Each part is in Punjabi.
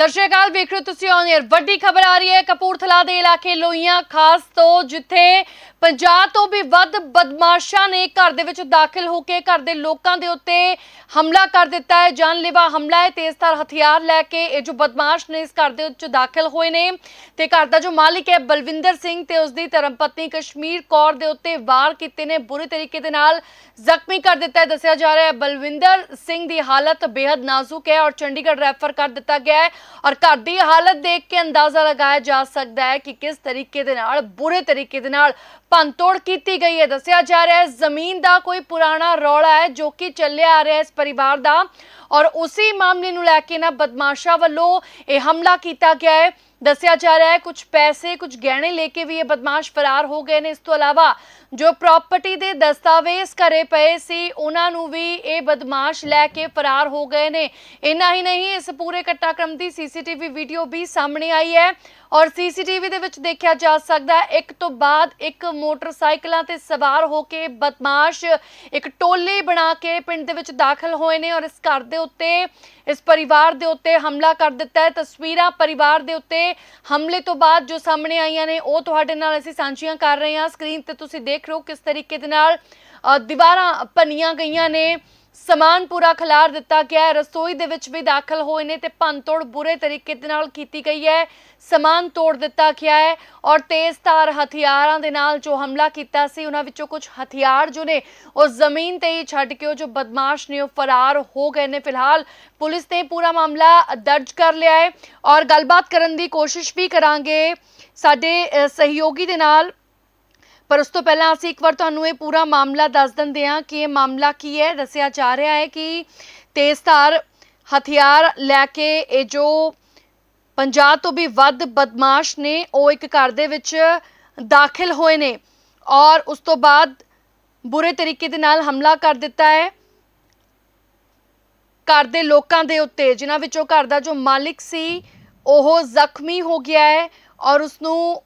ਸਤਿ ਸ਼੍ਰੀ ਅਕਾਲ, ਵੇਖ ਰਹੇ ਤੁਸੀਂ ਔਨ 에ਅਰ ਵੱਡੀ ਖਬਰ ਆ ਰਹੀ ਹੈ ਕਪੂਰਥਲਾ ਦੇ ਇਲਾਕੇ ਲੋਈਆਂ ਖਾਸ ਤੋਂ ਜਿੱਥੇ 50 ਤੋਂ ਵੀ ਵੱਧ ਬਦਮਾਸ਼ਾਂ ਨੇ ਘਰ ਦੇ ਵਿੱਚ ਦਾਖਲ ਹੋ ਕੇ ਘਰ ਦੇ ਲੋਕਾਂ ਦੇ ਉੱਤੇ ਹਮਲਾ ਕਰ ਦਿੱਤਾ ਹੈ। ਜਾਨਲੇਵਾ ਹਮਲਾ ਹੈ। ਤੇਜ਼ਧਾਰ ਹਥਿਆਰ ਲੈ ਕੇ ਇਹ ਜੋ ਬਦਮਾਸ਼ ਨੇ ਇਸ ਘਰ ਦੇ ਵਿੱਚ ਦਾਖਲ ਹੋਏ ਨੇ ਤੇ ਘਰ ਦਾ ਜੋ ਮਾਲਿਕ ਹੈ ਬਲਵਿੰਦਰ ਸਿੰਘ ਤੇ ਉਸ ਦੀ ਧਰਮਪਤਨੀ ਕਸ਼ਮੀਰ ਕੌਰ ਦੇ ਉੱਤੇ ਵਾਰ ਕੀਤੇ ਨੇ। ਬੁਰੇ ਤਰੀਕੇ ਦੇ ਨਾਲ ਜ਼ਖਮੀ ਕਰ ਦਿੱਤਾ ਹੈ। ਦੱਸਿਆ ਜਾ ਰਿਹਾ ਹੈ ਬਲਵਿੰਦਰ ਸਿੰਘ ਦੀ ਹਾਲਤ ਬੇਹੱਦ ਨਾਜ਼ੁਕ ਹੈ ਔਰ ਚੰਡੀਗੜ੍ਹ ਰੈਫਰ ਕਰ ਦਿੱਤਾ ਗਿਆ ਹੈ। ਔਰ ਘਰ ਦੀ ਹਾਲਤ ਦੇਖ ਕੇ ਅੰਦਾਜ਼ਾ ਲਗਾਇਆ ਜਾ ਸਕਦਾ ਹੈ ਕਿ ਕਿਸ ਤਰੀਕੇ ਦੇ ਨਾਲ, ਬੁਰੇ ਤਰੀਕੇ ਦੇ ਨਾਲ ਭੰਨਤੋੜ ਕੀਤੀ ਗਈ ਹੈ। ਦੱਸਿਆ ਜਾ ਰਿਹਾ ਹੈ, ਜ਼ਮੀਨ ਦਾ ਕੋਈ ਪੁਰਾਣਾ ਰੌਲਾ ਹੈ ਜੋ ਕਿ ਚੱਲਿਆ ਆ ਰਿਹਾ ਹੈ ਇਸ ਪਰਿਵਾਰ ਦਾ। ਔਰ ਉਸੇ ਮਾਮਲੇ ਨੂੰ ਲੈ ਕੇ ਨਾ ਬਦਮਾਸ਼ਾਂ ਵੱਲੋਂ ਇਹ ਹਮਲਾ ਕੀਤਾ ਗਿਆ ਹੈ। ਦੱਸਿਆ ਜਾ ਰਿਹਾ ਹੈ ਕੁਝ ਪੈਸੇ ਕੁਝ ਗਹਿਣੇ ਲੈ ਕੇ ਵੀ ਇਹ ਬਦਮਾਸ਼ ਫਰਾਰ ਹੋ ਗਏ ਨੇ। ਇਸ ਤੋਂ ਇਲਾਵਾ ਜੋ ਪ੍ਰਾਪਰਟੀ ਦੇ ਦਸਤਾਵੇਜ਼ ਘਰੇ ਪਏ ਸੀ, ਉਹਨਾਂ ਨੂੰ ਵੀ ਇਹ ਬਦਮਾਸ਼ ਲੈ ਕੇ ਫਰਾਰ ਹੋ ਗਏ ਨੇ। ਇੰਨਾ ਹੀ ਨਹੀਂ, ਇਸ ਪੂਰੇ ਘਟਨਾਕ੍ਰਮ ਦੀ ਸੀਸੀਟੀਵੀ ਵੀਡੀਓ ਵੀ ਸਾਹਮਣੇ ਆਈ ਹੈ। ਔਰ ਸੀਸੀਟੀਵੀ ਦੇ ਵਿੱਚ ਦੇਖਿਆ ਜਾ ਸਕਦਾ ਹੈ, ਇੱਕ ਤੋਂ ਬਾਅਦ ਇੱਕ ਮੋਟਰਸਾਈਕਲਾਂ ਤੇ ਸਵਾਰ ਹੋ ਕੇ ਬਦਮਾਸ਼ ਇੱਕ ਟੋਲੀ ਬਣਾ ਕੇ ਪਿੰਡ ਦੇ ਵਿੱਚ ਦਾਖਲ ਹੋਏ ਨੇ ਔਰ ਇਸ ਘਰ ਦੇ ਉੱਤੇ, ਇਸ ਪਰਿਵਾਰ ਦੇ ਉੱਤੇ ਹਮਲਾ ਕਰ ਦਿੱਤਾ ਹੈ। ਤਸਵੀਰਾਂ ਪਰਿਵਾਰ ਦੇ ਉੱਤੇ ਹਮਲੇ ਤੋਂ ਬਾਅਦ ਜੋ ਸਾਹਮਣੇ ਆਈਆਂ ਨੇ, ਉਹ ਤੁਹਾਡੇ ਨਾਲ ਅਸੀਂ ਸਾਂਝੀਆਂ ਕਰ ਰਹੇ ਹਾਂ। ਸਕਰੀਨ ਤੇ ਤੁਸੀਂ ਦੇਖ ਰਹੇ ਹੋ ਕਿਸ ਤਰੀਕੇ ਦੇ ਨਾਲ ਦੀਵਾਰਾਂ ਭੰਨੀਆਂ ਗਈਆਂ ਨੇ। ਸਮਾਨ ਪੂਰਾ ਖਿਲਾਰ ਦਿੱਤਾ ਗਿਆ ਹੈ। ਰਸੋਈ ਦੇ ਵਿੱਚ ਵੀ ਦਾਖਲ ਹੋਏ ਨੇ ਤੇ ਭੰਨਤੋੜ ਬੁਰੇ ਤਰੀਕੇ ਦੇ ਨਾਲ ਕੀਤੀ ਗਈ ਹੈ। ਸਮਾਨ ਤੋੜ ਦਿੱਤਾ ਗਿਆ ਹੈ ਔਰ ਤੇਜ਼ਧਾਰ ਹਥਿਆਰਾਂ ਦੇ ਨਾਲ ਜੋ ਹਮਲਾ ਕੀਤਾ ਸੀ ਉਹਨਾਂ ਵਿੱਚੋਂ ਕੁਝ ਹਥਿਆਰ ਜੋ ਨੇ ਉਹ ਜ਼ਮੀਨ ਤੇ ਹੀ ਛੱਡ ਕੇ ਉਹ ਜੋ ਬਦਮਾਸ਼ ਨੇ ਉਹ ਫਰਾਰ ਹੋ ਗਏ ਨੇ। ਫਿਲਹਾਲ ਪੁਲਿਸ ਨੇ ਪੂਰਾ ਮਾਮਲਾ ਦਰਜ ਕਰ ਲਿਆ ਹੈ ਔਰ ਗੱਲਬਾਤ ਕਰਨ ਦੀ ਕੋਸ਼ਿਸ਼ ਵੀ ਕਰਾਂਗੇ। ਸਾਡੇ ਅ, ਸਹਿਯੋਗੀ ਦੇ ਨਾਲ ਪਰ ਉਸ ਤੋਂ ਪਹਿਲਾਂ ਅਸੀਂ ਇੱਕ ਵਾਰ ਤੁਹਾਨੂੰ ਇਹ ਪੂਰਾ ਮਾਮਲਾ ਦੱਸ ਦਿੰਦੇ ਹਾਂ ਕਿ ਇਹ ਮਾਮਲਾ ਕੀ ਹੈ। ਦੱਸਿਆ ਜਾ ਰਿਹਾ ਹੈ ਕਿ ਤੇਜ਼ਧਾਰ ਹਥਿਆਰ ਲੈ ਕੇ ਇਹ ਜੋ 50 ਤੋਂ ਵੀ ਵੱਧ ਬਦਮਾਸ਼ ਨੇ, ਉਹ ਇੱਕ ਘਰ ਦੇ ਵਿੱਚ ਦਾਖਲ ਹੋਏ ਨੇ ਔਰ ਉਸ ਤੋਂ ਬਾਅਦ ਬੁਰੇ ਤਰੀਕੇ ਦੇ ਨਾਲ ਹਮਲਾ ਕਰ ਦਿੱਤਾ ਹੈ। ਘਰ ਦੇ ਲੋਕਾਂ ਦੇ ਉੱਤੇ, ਜਿਨ੍ਹਾਂ ਵਿੱਚੋਂ ਘਰ ਦਾ ਜੋ ਮਾਲਿਕ ਸੀ, ਉਹ ਜ਼ਖਮੀ ਹੋ ਗਿਆ ਹੈ ਔਰ ਉਸ ਨੂੰ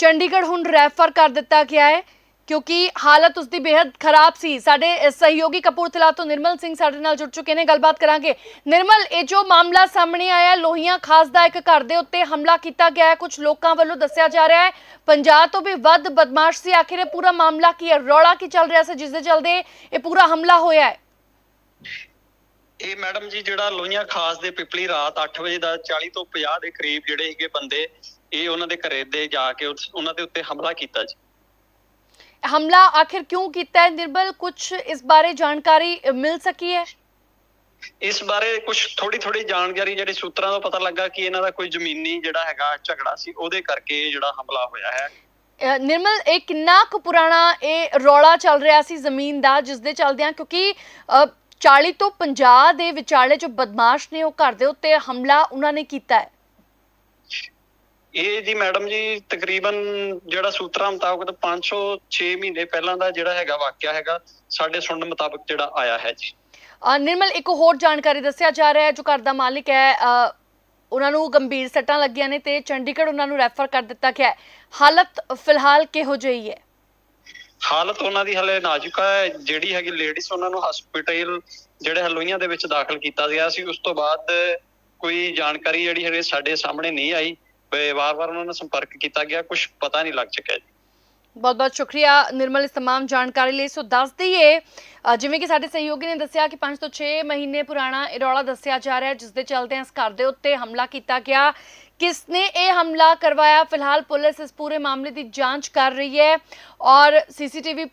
ਚੰਡੀਗੜ੍ਹ ਹੁਣ ਰੈਫਰ ਕਰ ਦਿੱਤਾ ਗਿਆ ਹੈ, ਕਿਉਂਕਿ ਹਾਲਤ ਉਸ ਦੀ ਬੇहद ਖਰਾਬ ਸੀ। ਸਾਡੇ ਸਹਿਯੋਗੀ ਕਪੂਰਥਲਾ ਤੋਂ ਨਿਰਮਲ ਸਿੰਘ ਸਾਡੇ ਨਾਲ ਜੁੜ ਚੁੱਕੇ ਨੇ, ਗੱਲਬਾਤ ਕਰਾਂਗੇ। ਨਿਰਮਲ, ਇਹ ਜੋ ਮਾਮਲਾ ਸਾਹਮਣੇ ਆਇਆ, ਲੋਹੀਆਂ ਖਾਸ ਦਾ ਇੱਕ ਘਰ ਦੇ ਉੱਤੇ ਹਮਲਾ ਕੀਤਾ ਗਿਆ ਹੈ। ਕੁਝ ਲੋਕਾਂ ਵੱਲੋਂ ਦੱਸਿਆ ਜਾ ਰਿਹਾ ਹੈ 50 ਤੋਂ ਵੀ ਵੱਧ ਬਦਮਾਸ਼ ਸੀ। ਆਖਿਰ ਇਹ ਪੂਰਾ ਮਾਮਲਾ ਕੀ ਹੈ? ਰੌਲਾ ਕੀ ਚੱਲ ਰਿਹਾ ਸੀ, ਜਿਸ ਦੇ ਚਲਦੇ ਇਹ ਪੂਰਾ ਹਮਲਾ ਹੋਇਆ ਹੈ? ਇਹ ਮੈਡਮ ਜੀ, ਜਿਹੜਾ ਲੋਹੀਆਂ ਖਾਸ ਦੇ ਪਿਪਲੀ ਰਾਤ 8 ਵਜੇ ਦਾ 40 ਤੋਂ 50 ਦੇ ਕਰੀਬ ਜਿਹੜੇ ਸੀਗੇ ਬੰਦੇ ਇਹ ਉਹਨਾਂ ਦੇ ਘਰੇ ਦੇ ਜਾ ਕੇ ਉਹਨਾਂ ਦੇ ਉੱਤੇ ਹਮਲਾ ਕੀਤਾ ਜੀ। ਹਮਲਾ ਆਖਿਰ ਕਿਉਂ ਕੀਤਾ ਹੈ? ਨਿਰਮਲ ਕੁਝ ਇਸ ਬਾਰੇ ਜਾਣਕਾਰੀ ਮਿਲ ਸਕੀ ਹੈ? ਇਸ ਬਾਰੇ ਕੁਝ ਥੋੜੀ ਥੋੜੀ ਜਾਣਕਾਰੀ ਜਿਹੜੀ ਸੂਤਰਾਂ ਤੋਂ ਪਤਾ ਲੱਗਾ ਕਿ ਇਹਨਾਂ ਦਾ ਕੋਈ ਜ਼ਮੀਨੀ ਜਿਹੜਾ ਹੈਗਾ ਝਗੜਾ ਸੀ ਉਹਦੇ ਕਰਕੇ ਜਿਹੜਾ ਹਮਲਾ ਹੋਇਆ ਹੈ। ਨਿਰਮਲ ਇਹ ਕਿੰਨਾ ਕੁ ਪੁਰਾਣਾ ਇਹ ਰੌਲਾ ਚੱਲ ਰਿਹਾ ਸੀ ਜ਼ਮੀਨ ਦਾ ਜਿਸ ਦੇ ਚੱਲਦਿਆਂ ਕਿਉਂਕਿ ਅ, 40 ਤੋਂ 50 ਦੇ ਵਿਚਾਲੇ ਜੋ ਬਦਮਾਸ਼ ਨੇ ਉਹ ਘਰ ਦੇ ਉੱਤੇ ਹਮਲਾ ਉਹਨਾਂ ਨੇ ਕੀਤਾ ਹੈ। ਇਹ ਜੀ ਮੈਡਮ ਜੀ ਤਕਰੀਬਨ ਜਿਹੜਾ ਸੂਤਰਾਂ ਮੁਤਾਬਕ ਤਾਂ 506 ਮਹੀਨੇ ਪਹਿਲਾਂ ਦਾ ਜਿਹੜਾ ਹੈਗਾ ਵਾਕਿਆ ਹੈਗਾ ਸਾਡੇ ਸੁਣਨ ਮੁਤਾਬਕ ਜਿਹੜਾ ਆਇਆ ਹੈ ਜੀ। ਨਿਰਮਲ ਇੱਕ ਹੋਰ ਜਾਣਕਾਰੀ ਦੱਸਿਆ ਜਾ ਰਿਹਾ ਹੈ ਜੋ ਘਰ ਦਾ ਮਾਲਿਕ ਹੈ ਉਹਨਾਂ ਨੂੰ ਗੰਭੀਰ ਸੱਟਾਂ ਲੱਗੀਆਂ ਨੇ ਤੇ ਚੰਡੀਗੜ੍ਹ ਉਹਨਾਂ ਨੂੰ ਰੈਫਰ ਕਰ ਦਿੱਤਾ ਗਿਆ ਹੈ। ਹਾਲਤ ਫਿਲਹਾਲ ਕਿਹੋ ਜਿਹੀ ਹੈ? ਹਾਲਤ ਉਹਨਾਂ ਦੀ ਹਲੇ ਨਾਜ਼ੁਕ ਹੈ ਜਿਹੜੀ ਹੈਗੀ ਲੇਡੀਜ਼ ਉਹਨਾਂ ਨੂੰ ਹਸਪੀਟਲ ਜਿਹੜੇ ਹਲੋਈਆਂ ਦੇ ਵਿੱਚ ਦਾਖਲ ਕੀਤਾ ਗਿਆ ਸੀ ਉਸ ਤੋਂ ਬਾਅਦ ਕੋਈ ਜਾਣਕਾਰੀ ਜਿਹੜੀ ਹੈਗੀ ਸਾਡੇ ਸਾਹਮਣੇ ਨਹੀਂ ਆਈ। ਵਾਰ-ਵਾਰ ਉਹਨਾਂ ਨਾਲ ਸੰਪਰਕ ਕੀਤਾ ਗਿਆ ਕੁਝ ਪਤਾ ਨਹੀਂ ਲੱਗ ਸਕਿਆ ਜੀ ਬਹੁਤ ਬਹੁਤ ਸ਼ੁਕਰੀਆ ਨਿਰਮਲ ਇਸ तमाम ਜਾਣਕਾਰੀ ਲਈ ਸੋ ਦੱਸ ਦਈਏ ਅ, ਜਿਵੇਂ ਕਿ ਸਾਡੇ ਸਹਿਯੋਗੀ ਨੇ ਦੱਸਿਆ ਕਿ 5 ਤੋਂ 6 ਮਹੀਨੇ ਪੁਰਾਣਾ ਇਹ ਰੌਲਾ ਦੱਸਿਆ ਜਾ ਰਿਹਾ ਜਿਸ ਦੇ ਚੱਲਦੇ ਇਸ ਘਰ ਦੇ ਉੱਤੇ ਹਮਲਾ ਕੀਤਾ ਗਿਆ। ਕਿਸ ਨੇ ਇਹ ਹਮਲਾ ਕਰਵਾਇਆ? ਫਿਲਹਾਲ ਪੁਲਿਸ ਇਸ ਪੂਰੇ ਮਾਮਲੇ ਦੀ ਜਾਂਚ ਕਰ ਰਹੀ ਹੈ ਔਰ ਸੀਸੀਟੀਵੀ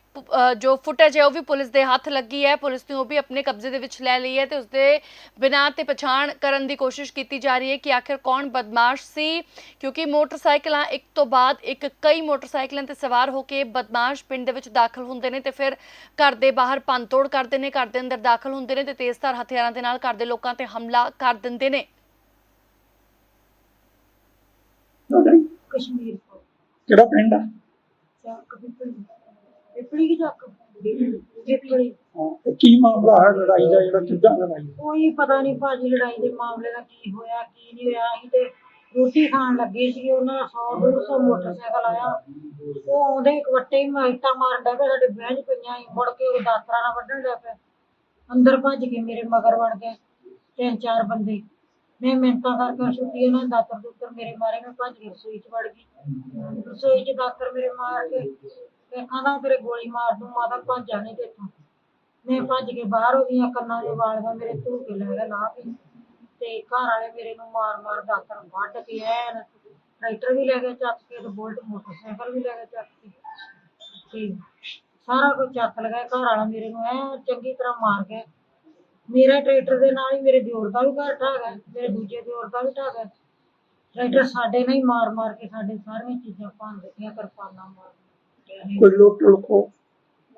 ਜੋ ਫੁਟੇਜ ਹੈ ਉਹ ਵੀ ਪੁਲਿਸ ਦੇ ਹੱਥ ਲੱਗੀ ਹੈ। ਪੁਲਿਸ ਨੇ ਉਹ ਵੀ ਆਪਣੇ ਕਬਜ਼ੇ ਦੇ ਵਿੱਚ ਲੈ ਲਈ ਹੈ ਤੇ ਉਸ ਦੇ ਬਿਨਾਂ ਤੇ ਪਛਾਣ ਕਰਨ ਦੀ ਕੋਸ਼ਿਸ਼ ਕੀਤੀ ਜਾ ਰਹੀ ਹੈ ਕਿ ਆਖਿਰ ਕੌਣ ਬਦਮਾਸ਼ ਸੀ, ਕਿਉਂਕਿ ਮੋਟਰਸਾਈਕਲਾਂ ਇੱਕ ਤੋਂ ਬਾਅਦ ਇੱਕ ਕਈ ਮੋਟਰਸਾਈਕਲਾਂ ਤੇ ਸਵਾਰ ਹੋ ਕੇ ਬਦਮਾਸ਼ ਪਿੰਡ ਦੇ ਵਿੱਚ ਦਾਖਲ ਹੁੰਦੇ ਨੇ ਤੇ ਫਿਰ ਘਰ ਦੇ ਬਾਹਰ ਭੰਨਤੋੜ ਕਰਦੇ ਨੇ ਘਰ ਦੇ ਅੰਦਰ ਦਾਖਲ ਹੁੰਦੇ ਨੇ ਤੇ ਤੇਜ਼ਧਾਰ ਹਥਿਆਰਾਂ ਦੇ ਨਾਲ ਘਰ ਦੇ ਲੋਕਾਂ ਤੇ ਹਮਲਾ ਕਰ ਦਿੰਦੇ ਨੇ। ਤੁਹਾਡਾ ਕਸ਼ਮੀਰ ਤੋਂ। ਕਿਹੜਾ ਪਿੰਡ ਆ? ਚੱਕ ਪਿਪਲੀ ਪਿਪਲੀ ਕੀ ਚੱਕ ਪਿਪਲੀ। ਹਾਂ, ਤੇ ਕੀ ਮਾਮਲਾ ਹੈ ਲੜਾਈ ਦਾ ਜਿਹੜਾ ਕਿੱਦਾਂ ਲੜਾਈ? ਹੋਈ? ਕੋਈ ਪਤਾ ਨਹੀਂ ਭਾਜੀ ਲੜਾਈ ਦੇ ਮਾਮਲੇ ਦਾ ਕੀ ਹੋਇਆ ਕੀ ਨਹੀਂ ਹੋਇਆ। ਅਸੀਂ ਤੇ ਰੋਟੀ ਖਾਣ ਲੱਗੇ ਸੀ ਉਹਨਾਂ ਦਾ 100 150 ਮੋਟਰਸਾਈਕਲ ਆਇਆ। ਉਹ ਆਉਂਦੇ ਇਕਵੱਟੇ ਹੀ ਮਾਈਟਾਂ ਮਾਰਨ ਲੱਗ ਪਏ ਸਾਡੇ ਬਹਿਜ ਪਈਆਂ ਸੀ, ਮੁੜ ਕੇ ਉਹ ਦਾਤਰਾ ਨਾਲ ਵੱਢਣ ਲੱਗ ਪਏ ਅੰਦਰ ਭੱਜ ਕੇ ਮੇਰੇ ਮਗਰ ਵੜ ਗਏ ਤਿੰਨ ਚਾਰ ਬੰਦੇ। ਮੈਂ ਮਿੰਟਾਂ ਕਰਕੇ ਛੁੱਟੀ ਉਹਨਾਂ ਨੇ ਦਾਤਰ ਦੁੱਤਰ ਮੇਰੇ ਮਾਰੇ, ਮੈਂ ਭੱਜ ਕੇ ਰਸੋਈ 'ਚ ਵੜ ਗਈ। ਰਸੋਈ 'ਚ ਦਾਤਰ ਮੇਰੇ ਮਾਰ ਕੇ ਤੇ ਆਂਦਾ ਤੇਰੇ ਗੋਲੀ ਮਾਰ ਦੂੰ, ਮਾਤਾ ਭੱਜ ਜਾਣੀ ਤੇ। ਇੱਥੋਂ ਮੈਂ ਭੱਜ ਕੇ ਬਾਹਰ ਹੋ ਗਈਆਂ ਕੰਨਾਂ ਦੇ ਵਾਲੀਆਂ ਮੇਰੇ ਧੂ ਕੇ ਲੈ ਗਿਆ ਲਾਹ ਕੇ। ਤੇ ਘਰ ਵਾਲੇ ਮੇਰੇ ਨੂੰ ਮਾਰ ਮਾਰ ਦਾਤਰ ਵੱਢ ਕੇ ਐਨ ਟਰੈਕਟਰ ਵੀ ਲੈ ਕੇ ਚੱਕ ਕੇ ਤੇ ਬੁਲਟ ਮੋਟਰਸਾਈਕਲ ਵੀ ਲੈ ਕੇ ਚੱਕ ਕੇ। ਤੇ ਸਾਰਾ ਕੁਝ ਚੱਕ ਲਗਾ ਘਰ ਵਾਲਾ ਮੇਰੇ ਨੂੰ ਐ ਚੰਗੀ ਤਰ੍ਹਾਂ ਮਾਰ ਗਿਆ। ਮੇਰਾ ਟਰੈਕਟਰ ਦੇ ਨਾਲ ਹੀ ਮੇਰੇ ਦਿਓਰ ਦਾ ਵੀ ਘਰ ਢਾਹ ਗਿਆ ਮੇਰੇ ਦੂਜੇ ਦਿਓਰ ਦਾ ਵੀ ਢਾਹ ਗਿਆ। ਟਰੈਕਟਰ ਸਾਡੇ ਨਾਲ ਹੀ ਮਾਰ ਮਾਰ ਕੇ ਸਾਡੇ ਸਾਰੀਆਂ ਚੀਜ਼ਾਂ ਭੰਨ ਦਿੱਤੀਆਂ ਕਿਰਪਾਨਾਂ ਮਾਰ ਕੋਈ ਲੁੱਟ ਲੁਕੋ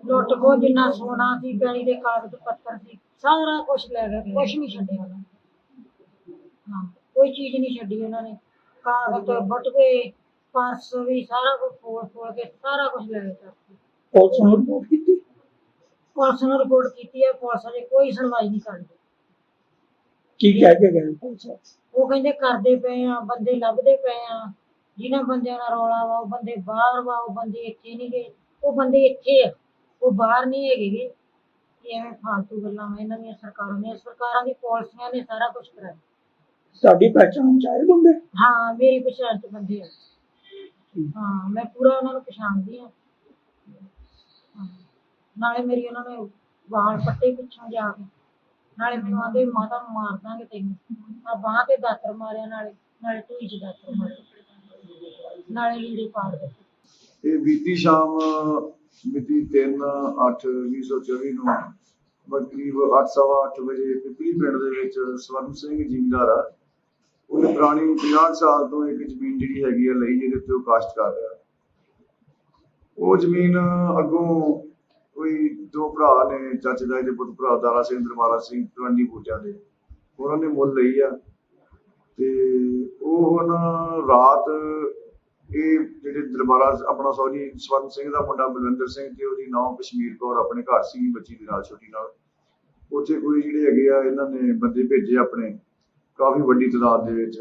ਲੁੱਟ ਖੋ ਜਿੰਨਾ ਸੋਨਾ ਸੀ ਪੈਲੀ ਦੇ ਕਾਗਜ਼ ਪੱਤਰ ਸੀ ਸਾਰਾ ਕੁਝ ਲੈ ਗਏ। ਕੁਝ ਨਹੀਂ ਛੱਡਿਆ। ਉਹਨਾਂ ਨੇ ਹਾਂ ਕੋਈ ਚੀਜ਼ ਨਹੀਂ ਛੱਡੀ ਉਹਨਾਂ ਨੇ। ਕਾਗਜ਼ ਬਟਵੇ ਪਰਸ ਵੀ ਸਾਰਾ ਕੁਝ ਫੋੜ ਫੋੜ ਕੇ ਸਾਰਾ ਕੁਝ ਲੈ ਗਏ ਚੱਕ ਕੇ। ਪੁਲਿਸ ਨੂੰ ਰਿਪੋਰਟ ਕੀਤੀ? ਪੁਲਿਸ ਨੂੰ ਰਿਪੋਰਟ ਕੀਤੀ ਹੈ ਪੁਲਿਸ ਅਜੇ ਕੋਈ ਸੁਣਵਾਈ ਨਹੀਂ ਕਰਦੀ। ਕੀ ਕਹਿ ਕੇ ਗਏ? ਪੁਲਿਸ ਉਹ ਕਹਿੰਦੇ ਕਰਦੇ ਪਏ ਆ ਬੰਦੇ ਲੱਭਦੇ ਪਏ ਆ। ਜਿਨ੍ਹਾਂ ਬੰਦਿਆਂ ਨਾਲ ਰੌਲਾ ਵਾ ਉਹ ਬੰਦੇ ਬਾਹਰ ਵਾ ਉਹ ਬੰਦੇ ਇੱਥੇ ਨਹੀਂ ਗਏ। ਉਹ ਬੰਦੇ ਇੱਥੇ ਆ ਉਹ ਬਾਹਰ ਨਹੀਂ ਹੈਗੇ ਗੇ। ਇਹ ਐਵੇਂ ਫਾਲਤੂ ਗੱਲਾਂ ਵਾ ਇਹਨਾਂ ਦੀਆਂ ਸਰਕਾਰਾਂ ਦੀ ਪਾਲਿਸੀਆਂ ਨੇ ਸਾਰਾ ਕੁਝ ਕਰਾਇਆ। ਸਾਡੀ ਪਹਿਚਾਣ ਚਾਹੇ ਬੰਦੇ? ਹਾਂ ਮੇਰੀ ਪਛਾਣ ਚ ਬੰਦੇ ਆ। ਹਾਂ। ਮੈਂ ਪੂਰਾ ਉਹਨਾਂ ਨੂੰ ਪਛਾਣਦੀ ਹਾਂ ਹਾਂ। ਨਾਲੇ ਮੇਰੀ ਉਹਨਾਂ ਨੇ ਵਾਲ ਪੱਟੇ ਪਿੱਛੋਂ ਜਾ ਕੇ। ਨਾਲੇ ਮੈਨੂੰ ਆਂਦੇ ਮਾਤਾ ਨੂੰ ਮਾਰ ਦਾਂਗੇ ਤੈਨੂੰ। ਆ ਬਾਂਹ ਤੇ ਦਾਤਰ ਮਾਰਿਆ ਨਾਲੇ ਨਾਲੇ ਢੂਈ ਚ ਦਾਤਰ ਮਾਰਿਆ ਨਾਲੇ ਲੀੜੇ ਪਾੜ ਦਿੱਤੇ। ਇਹ ਬੀਤੀ ਸ਼ਾਮ ਮਿਤੀ 3 8 2024 ਨੂੰ ਕਰੀਬ 8:30 ਵਜੇ ਪਿਪਲੀ ਪਿੰਡ ਦੇ ਵਿੱਚ ਸਵਰਨ ਸਿੰਘ ਜ਼ਿਮੀਂਦਾਰ ਆ ਉਹਨੇ ਪੁਰਾਣੀ 50 ਸਾਲ ਤੋਂ ਇੱਕ ਜ਼ਮੀਨ ਜਿਹੜੀ ਹੈਗੀ ਆ ਲਈ, ਜਿਹਦੇ ਉੱਤੇ ਉਹ ਕਾਸ਼ਤ ਕਰ ਰਿਹਾ। ਉਹ ਜ਼ਮੀਨ ਅੱਗੋਂ ਕੋਈ ਦੋ ਭਰਾ ਨੇ, ਚਾਚੇ ਦਾ ਇਹਦੇ ਪੁੱਤ ਭਰਾ ਦਾਰਾ ਸਿੰਘ, ਦਰਬਾਰਾ ਸਿੰਘ ਤਵੰਡੀ ਪੂਜਾ ਦੇ। ਉਹਨਾਂ ਨੇ ਮੁੱਲ ਲਈ ਆ। ਤੇ ਉਹ ਹੁਣ ਰਾਤ ਇਹ ਜਿਹੜੇ ਦਰਬਾਰਾ, ਆਪਣਾ ਸੌਰੀ ਸਵਰਨ ਸਿੰਘ ਦਾ ਮੁੰਡਾ ਬਲਵਿੰਦਰ ਸਿੰਘ ਤੇ ਉਹਦੀ ਨਾਮ ਕਸ਼ਮੀਰ ਕੌਰ ਆਪਣੇ ਘਰ ਸੀ, ਬੱਚੀ ਦੇ ਨਾਲ, ਛੋਟੀ ਨਾਲ। ਉੱਥੇ ਕੋਈ ਜਿਹੜੇ ਹੈਗੇ ਆ, ਇਹਨਾਂ ਨੇ ਬੰਦੇ ਭੇਜੇ ਆਪਣੇ। ਕਾਫੀ ਵੱਡੀ ਤਾਦਾਦ ਦੇ ਵਿੱਚ।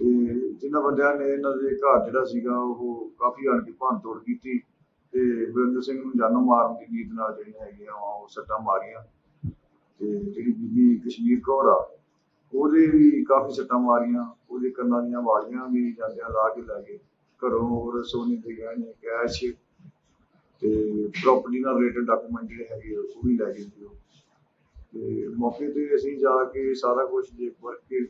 ਤੇ ਜਿਨ੍ਹਾਂ ਬੰਦਿਆਂ ਨੇ ਇਹਨਾਂ ਦੇ ਘਰ ਜਿਹੜਾ ਸੀਗਾ ਉਹ ਕਾਫੀ ਆਣ ਕੇ ਭੰਨ ਤੋੜ ਕੀਤੀ। ਤੇ ਬਲਵਿੰਦਰ ਸਿੰਘ ਨੂੰ ਜਾਨੋਂ ਮਾਰਨ ਦੀ ਨੀਤ ਨਾਲ ਜਿਹੜੀਆਂ ਹੈਗੀਆਂ ਵਾ ਉਹ ਸੱਟਾਂ ਮਾਰੀਆਂ। ਤੇ ਜਿਹੜੀ ਬੀਬੀ ਕਸ਼ਮੀਰ ਕੌਰ ਆ ਉਹਦੇ ਵੀ ਕਾਫੀ ਸੱਟਾਂ ਮਾਰੀਆਂ। ਉਹਦੇ ਕੰਨਾਂ ਦੀਆਂ ਵਾਲੀਆਂ ਵੀ ਜਾਂਦਿਆਂ ਲਾ ਕੇ ਲੈ ਗਏ। ਘਰੋਂ ਹੋਰ ਸੋਨੇ ਦੇ ਗਹਿਣੇ ਕੈਸ਼ ਤੇ ਪ੍ਰਾਪਰਟੀ ਨਾਲ ਰਿਲੇਟਡ ਡਾਕੂਮੈਂਟ ਜਿਹੜੇ ਹੈਗੇ ਆ, ਉਹ ਵੀ ਲੈ ਗਏ ਸੀ ਉਹ। ਤੇ ਮੌਕੇ ਤੇ ਅਸੀਂ ਜਾ ਕੇ ਸਾਰਾ ਕੁਝ ਦੇਖ ਵਰਕ ਕੇ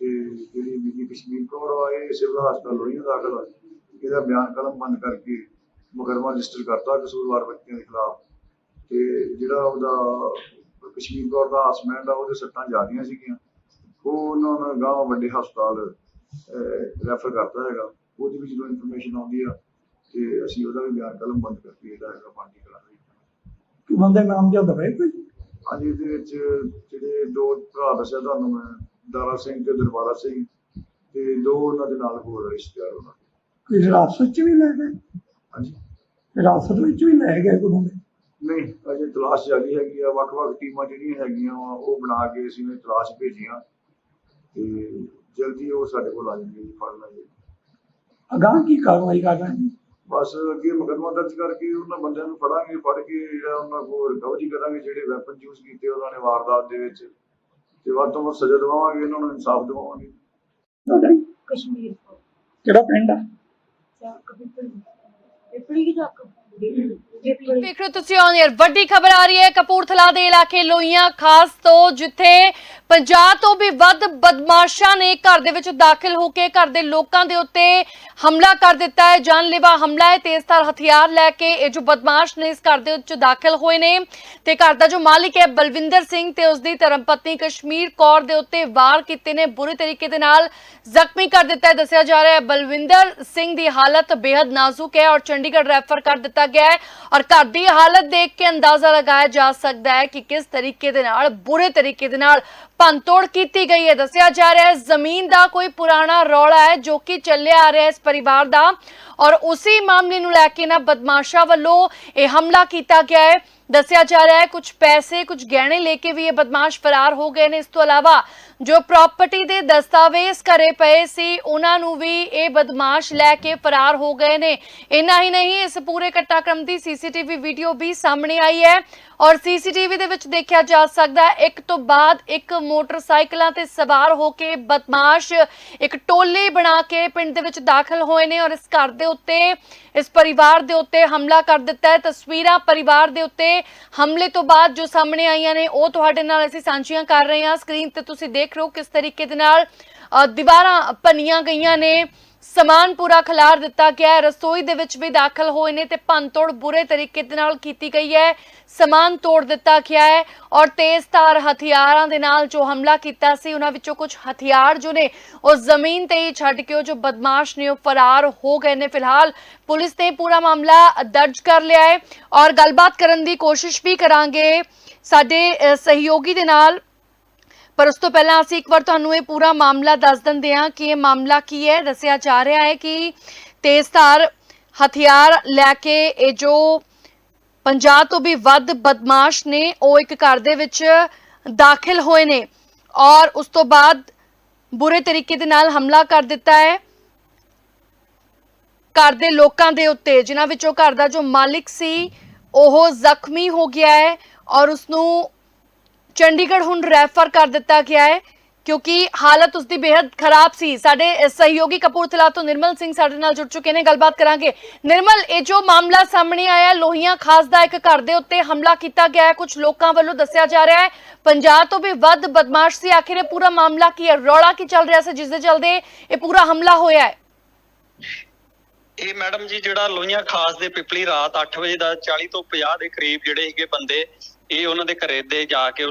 ਤੇ ਜਿਹੜੀ ਬੀਬੀ ਕਸ਼ਮੀਰ ਕੌਰ ਆ, ਇਹ ਸਿਵਲ ਹਸਪਤਾਲ ਲੋਹੀਆਂ ਦਾਖਲ ਆ। ਇਹਦਾ ਬਿਆਨ ਕਲਮ ਬੰਦ ਕਰਕੇ ਮੁਕੱਦਮਾ ਰਜਿਸਟਰ ਕਰਤਾ ਕਸੂਰਵਾਰ ਵਿਅਕਤੀਆਂ ਦੇ ਖਿਲਾਫ। ਤੇ ਜਿਹੜਾ ਉਹਦਾ ਕਸ਼ਮੀਰ ਕੌਰ ਦਾ ਹਸਬੈਂਡ ਆ, ਉਹਦੇ ਸੱਟਾਂ ਜ਼ਿਆਦੀਆਂ ਸੀਗੀਆਂ। ਉਹ ਉਹਨਾਂ ਨੂੰ ਗਾਂਵ ਵੱਡੇ ਹਸਪਤਾਲ ਰੈਫਰ ਕਰਤਾ ਹੈਗਾ। ਉਹਦੀ ਵੀ ਜਦੋਂ ਇਨਫੋਰਮੇਸ਼ਨ ਆਉਂਦੀ ਆ, ਤੇ ਅਸੀਂ ਉਹਦਾ ਵੀ ਬਿਆਨ ਕਲਮ ਬੰਦ ਕਰਕੇ ਇਹਦਾ ਹੈਗਾ ਬਾਕੀ ਕਰਾਂਗੇ। ਕਿ ਬੰਦੇ ਨਾਮ ਜਾਂ ਦਵੇ ਕੋਈ ਅੱਜ ਇਹਦੇ ਵਿੱਚ ਜਿਹੜੇ ਦੋ ਭਰਾ ਦੱਸਿਆ ਤੁਹਾਨੂੰ ਮੈਂ ਦਾਰਾ ਸਿੰਘ ਤੇ ਦਰਬਾਰਾ ਸਿੰਘ ਤੇ ਦੋ ਉਹਨਾਂ ਦੇ ਨਾਲ ਹੋਰ ਰਿਸ਼ਤੇਦਾਰ ਉਹਨਾਂ ਦੇ। ਕੋਈ ਹਿਰਾਸਤ ਚ ਵੀ ਲੈ ਗਏ? ਹਾਂਜੀ। ਹਿਰਾਸਤ ਵਿੱਚ ਵੀ ਲੈ ਗਏ ਕੋਈ ਬੰਦੇ ਨਹੀਂ ਅਜੇ ਤਲਾਸ਼ ਜਾਰੀ ਹੈਗੀ ਆ ਵੱਖ-ਵੱਖ ਟੀਮਾਂ ਜਿਹੜੀਆਂ ਹੈਗੀਆਂ ਵਾ ਉਹ ਬਣਾ ਕੇ ਅਸੀਂ ਨੇ ਤਲਾਸ਼ ਭੇਜੀਆਂ। ਤੇ ਜਲਦੀ ਉਹ ਸਾਡੇ ਕੋਲ ਆ ਜਾਣਗੇ ਫੜ ਲਾਂਗੇ ਅਗਾਂਹ ਕੀ ਕਾਰਵਾਈ ਕਰ ਰਹੇ ਨੇ? ਬਸ ਅੱਗੇ ਮੁਕੱਦਮਾ ਦਰਜ ਕਰਕੇ ਉਹਨਾਂ ਬੰਦਿਆਂ ਨੂੰ ਫੜਾਂਗੇ ਫੜ ਕੇ ਜਿਹੜਾ ਉਹਨਾਂ ਕੋਲ ਰਿਕਵਰੀ ਕਰਾਂਗੇ ਜਿਹੜੇ ਵੈਪਨ ਯੂਜ਼ ਕੀਤੇ ਉਹਨਾਂ ਨੇ ਵਾਰਦਾਤ ਦੇ ਵਿੱਚ। ਤੇ ਵੱਧ ਤੋਂ ਵੱਧ ਸਜ਼ਾ ਦਿਵਾਵਾਂਗੇ ਉਹਨਾਂ ਨੂੰ ਇਨਸਾਫ ਦਿਵਾਵਾਂਗੇ। ਤੁਹਾਡਾ ਜੀ? ਕਸ਼ਮੀਰ ਤੋਂ। ਕਿਹੜਾ ਪਿੰਡ ਆ? ਚੱਕ ਪਿੱਪਲੀ ਪਿੱਪਲੀ ਕੀ ਚੱਕ ਦੇਖ ਰਹੇ ਤੁਸੀਂ ਔਨ 에ਅਰ ਵੱਡੀ ਖਬਰ ਆ ਰਹੀ ਹੈ ਕਪੂਰਥਲਾ ਦੇ ਇਲਾਕੇ ਲੋਈਆਂ ਖਾਸ ਤੋਂ ਜਿੱਥੇ 50 ਤੋਂ ਵੀ ਵੱਧ ਬਦਮਾਸ਼ਾਂ ਨੇ ਘਰ ਦੇ ਵਿੱਚ ਦਾਖਲ ਹੋ ਕੇ ਘਰ ਦੇ ਲੋਕਾਂ ਦੇ ਉੱਤੇ ਹਮਲਾ ਕਰ ਦਿੱਤਾ ਹੈ। ਜਾਨਲੇਵਾ ਹਮਲਾ ਹੈ। ਤੇਜ਼ਧਾਰ ਹਥਿਆਰ ਲੈ ਕੇ ਇਹ ਜੋ ਬਦਮਾਸ਼ ਨੇ ਇਸ ਘਰ ਦੇ ਵਿੱਚ ਦਾਖਲ ਹੋਏ ਨੇ ਤੇ ਘਰ ਦਾ ਜੋ ਮਾਲਿਕ ਹੈ ਬਲਵਿੰਦਰ ਸਿੰਘ ਤੇ ਉਸ ਦੀ ਧਰਮਪਤਨੀ ਕਸ਼ਮੀਰ ਕੌਰ ਦੇ ਉੱਤੇ ਵਾਰ ਕੀਤੇ ਨੇ। ਬੁਰੇ ਤਰੀਕੇ ਦੇ ਨਾਲ ਜ਼ਖਮੀ ਕਰ ਦਿੱਤਾ ਹੈ। ਦੱਸਿਆ ਜਾ ਰਿਹਾ ਹੈ ਬਲਵਿੰਦਰ ਸਿੰਘ ਦੀ ਹਾਲਤ ਬੇहद ਨਾਜ਼ੁਕ ਹੈ ਔਰ ਚੰਡੀਗੜ੍ਹ ਰੈਫਰ ਕਰ ਦਿੱਤਾ ਗਿਆ ਹੈ। ਔਰ ਘਰ ਦੀ ਹਾਲਤ ਦੇਖ ਕੇ ਅੰਦਾਜ਼ਾ ਲਗਾਇਆ ਜਾ ਸਕਦਾ ਹੈ ਕਿ ਕਿਸ ਤਰੀਕੇ ਦੇ ਨਾਲ, ਬੁਰੇ ਤਰੀਕੇ ਦੇ ਨਾਲ ਭੰਨਤੋੜ ਕੀਤੀ ਗਈ ਹੈ। ਦੱਸਿਆ ਜਾ ਰਿਹਾ ਹੈ, ਜ਼ਮੀਨ ਦਾ ਕੋਈ ਪੁਰਾਣਾ ਰੌਲਾ ਹੈ ਜੋ ਕਿ ਚੱਲਿਆ ਆ ਰਿਹਾ ਹੈ। ਇਸ ਪਰਿਵਾਰ ਦਾ ਔਰ ਉਸੇ ਮਾਮਲੇ ਨੂੰ ਲੈ ਕੇ ਨਾ ਬਦਮਾਸ਼ਾਂ ਵੱਲੋਂ ਇਹ ਹਮਲਾ ਕੀਤਾ ਗਿਆ ਹੈ। ਦੱਸਿਆ ਜਾ ਰਿਹਾ ਹੈ ਕੁਝ ਪੈਸੇ ਕੁਝ ਗਹਿਣੇ ਲੈ ਕੇ ਵੀ ਇਹ ਬਦਮਾਸ਼ ਫਰਾਰ ਹੋ ਗਏ ਨੇ। ਇਸ ਤੋਂ ਇਲਾਵਾ ਜੋ ਪ੍ਰਾਪਰਟੀ ਦੇ ਦਸਤਾਵੇਜ਼ ਘਰੇ ਪਏ ਸੀ, ਉਹਨਾਂ ਨੂੰ ਵੀ ਇਹ ਬਦਮਾਸ਼ ਲੈ ਕੇ ਫਰਾਰ ਹੋ ਗਏ ਨੇ। ਇੰਨਾ ਹੀ ਨਹੀਂ, ਇਸ ਪੂਰੇ ਘਟਨਾਕ੍ਰਮ ਦੀ ਸੀਸੀਟੀਵੀ ਵੀਡੀਓ ਵੀ ਸਾਹਮਣੇ ਆਈ ਹੈ ਔਰ ਸੀਸੀਟੀਵੀ ਦੇ ਵਿੱਚ ਦੇਖਿਆ ਜਾ ਸਕਦਾ ਹੈ, ਇੱਕ ਤੋਂ ਬਾਅਦ ਇੱਕ ਮੋਟਰਸਾਈਕਲਾਂ ਤੇ ਸਵਾਰ ਹੋ ਕੇ ਬਦਮਾਸ਼ ਇੱਕ ਟੋਲੀ ਬਣਾ ਕੇ ਪਿੰਡ ਦੇ ਵਿੱਚ ਦਾਖਲ ਹੋਏ ਨੇ ਔਰ ਇਸ ਘਰ ਦੇ ਉੱਤੇ ਇਸ ਪਰਿਵਾਰ ਦੇ ਉੱਤੇ ਹਮਲਾ ਕਰ ਦਿੱਤਾ ਹੈ। ਤਸਵੀਰਾਂ ਪਰਿਵਾਰ ਦੇ ਉੱਤੇ ਹਮਲੇ ਤੋਂ ਬਾਅਦ ਜੋ ਸਾਹਮਣੇ ਆਈਆਂ ਨੇ ਉਹ ਤੁਹਾਡੇ ਨਾਲ ਅਸੀਂ ਸਾਂਝੀਆਂ ਕਰ ਰਹੇ ਹਾਂ। ਸਕਰੀਨ ਤੇ ਤੁਸੀਂ ਦੇਖ ਰਹੇ ਹੋ ਕਿਸ ਤਰੀਕੇ ਦੇ ਨਾਲ ਅ, ਦੀਵਾਰਾਂ ਭੰਨੀਆਂ ਗਈਆਂ ਨੇ। ਸਮਾਨ ਪੂਰਾ ਖਿਲਾਰ ਦਿੱਤਾ ਗਿਆ ਹੈ। ਰਸੋਈ ਦੇ ਵਿੱਚ ਵੀ ਦਾਖਲ ਹੋਏ ਨੇ ਤੇ ਭੰਨਤੋੜ ਬੁਰੇ ਤਰੀਕੇ ਦੇ ਨਾਲ ਕੀਤੀ ਗਈ ਹੈ। ਸਮਾਨ ਤੋੜ ਦਿੱਤਾ ਗਿਆ ਹੈ ਔਰ ਤੇਜ਼ ਧਾਰ ਹਥਿਆਰਾਂ ਦੇ ਨਾਲ ਜੋ ਹਮਲਾ ਕੀਤਾ ਸੀ, ਉਹਨਾਂ ਵਿੱਚੋਂ ਕੁਝ ਹਥਿਆਰ ਜੋ ਨੇ, ਉਹ ਜ਼ਮੀਨ ਤੇ ਹੀ ਛੱਡ ਕੇ ਉਹ ਜੋ ਬਦਮਾਸ਼ ਨੇ, ਉਹ ਫਰਾਰ ਹੋ ਗਏ ਨੇ। ਫਿਲਹਾਲ ਪੁਲਿਸ ਨੇ ਪੂਰਾ ਮਾਮਲਾ ਦਰਜ ਕਰ ਲਿਆ ਹੈ ਔਰ ਗੱਲਬਾਤ ਕਰਨ ਦੀ ਕੋਸ਼ਿਸ਼ ਵੀ ਕਰਾਂਗੇ। ਸਾਡੇ ਸਹਿਯੋਗੀ ਦੇ ਨਾਲ ਪਰ ਉਸ ਤੋਂ ਪਹਿਲਾਂ ਅਸੀਂ ਇੱਕ ਵਾਰ ਤੁਹਾਨੂੰ ਇਹ ਪੂਰਾ ਮਾਮਲਾ ਦੱਸ ਦਿੰਦੇ ਹਾਂ ਕਿ ਇਹ ਮਾਮਲਾ ਕੀ ਹੈ। ਦੱਸਿਆ ਜਾ ਰਿਹਾ ਹੈ ਕਿ ਤੇਜ਼ਧਾਰ ਹਥਿਆਰ ਲੈ ਕੇ ਇਹ ਜੋ 50 ਤੋਂ ਵੀ ਵੱਧ ਬਦਮਾਸ਼ ਨੇ, ਉਹ ਇੱਕ ਘਰ ਦੇ ਵਿੱਚ ਦਾਖਲ ਹੋਏ ਨੇ ਔਰ ਉਸ ਤੋਂ ਬਾਅਦ ਬੁਰੇ ਤਰੀਕੇ ਦੇ ਨਾਲ ਹਮਲਾ ਕਰ ਦਿੱਤਾ ਹੈ। ਘਰ ਦੇ ਲੋਕਾਂ ਦੇ ਉੱਤੇ, ਜਿਨ੍ਹਾਂ ਵਿੱਚੋਂ ਘਰ ਦਾ ਜੋ ਮਾਲਿਕ ਸੀ, ਉਹ ਜ਼ਖਮੀ ਹੋ ਗਿਆ ਹੈ ਔਰ ਉਸ ਨੂੰ ਚੰਡੀਗੜ੍ਹ ਹੁਣ ਰੈਫਰ ਕਰ ਦਿੱਤਾ ਗਿਆ ਹੈ, ਕਿਉਂਕਿ ਹਾਲਤ ਉਸਦੀ ਬੇहद ਖਰਾਬ ਸੀ। ਸਾਡੇ ਸਹਿਯੋਗੀ ਕਪੂਰਥਲਾ ਤੋਂ ਨਿਰਮਲ ਸਿੰਘ ਸਾਡੇ ਨਾਲ ਜੁੜ ਚੁੱਕੇ ਨੇ, ਗੱਲਬਾਤ ਕਰਾਂਗੇ। ਨਿਰਮਲ, ਇਹ ਜੋ ਮਾਮਲਾ ਸਾਹਮਣੇ ਆਇਆ, ਲੋਹੀਆਂ ਖਾਸ ਦਾ ਇੱਕ ਘਰ ਦੇ ਉੱਤੇ ਹਮਲਾ ਕੀਤਾ ਗਿਆ ਹੈ। ਕੁਝ ਲੋਕਾਂ ਵੱਲੋਂ ਦੱਸਿਆ ਜਾ ਰਿਹਾ ਹੈ 50 ਤੋਂ ਵੀ ਵੱਧ ਬਦਮਾਸ਼ ਸੀ। ਆਖਿਰ ਇਹ ਪੂਰਾ ਮਾਮਲਾ ਕੀ ਹੈ? ਰੌਲਾ ਕੀ ਚੱਲ ਰਿਹਾ ਸੀ, ਜਿਸ ਦੇ ਚਲਦੇ ਇਹ ਪੂਰਾ ਹਮਲਾ ਹੋਇਆ ਹੈ? ਇਹ ਮੈਡਮ ਜੀ, ਜਿਹੜਾ ਲੋਹੀਆਂ ਖਾਸ ਦੇ ਪਿਪਲੀ ਰਾਤ 8 ਵਜੇ ਦਾ 40 ਤੋਂ 50 ਦੇ ਕਰੀਬ ਜਿਹੜੇ ਸੀਗੇ ਬੰਦੇ, ਇਹ ਉਹਨਾਂ ਦੇ ਘਰੇ ਦੇ ਜਾ ਕੇ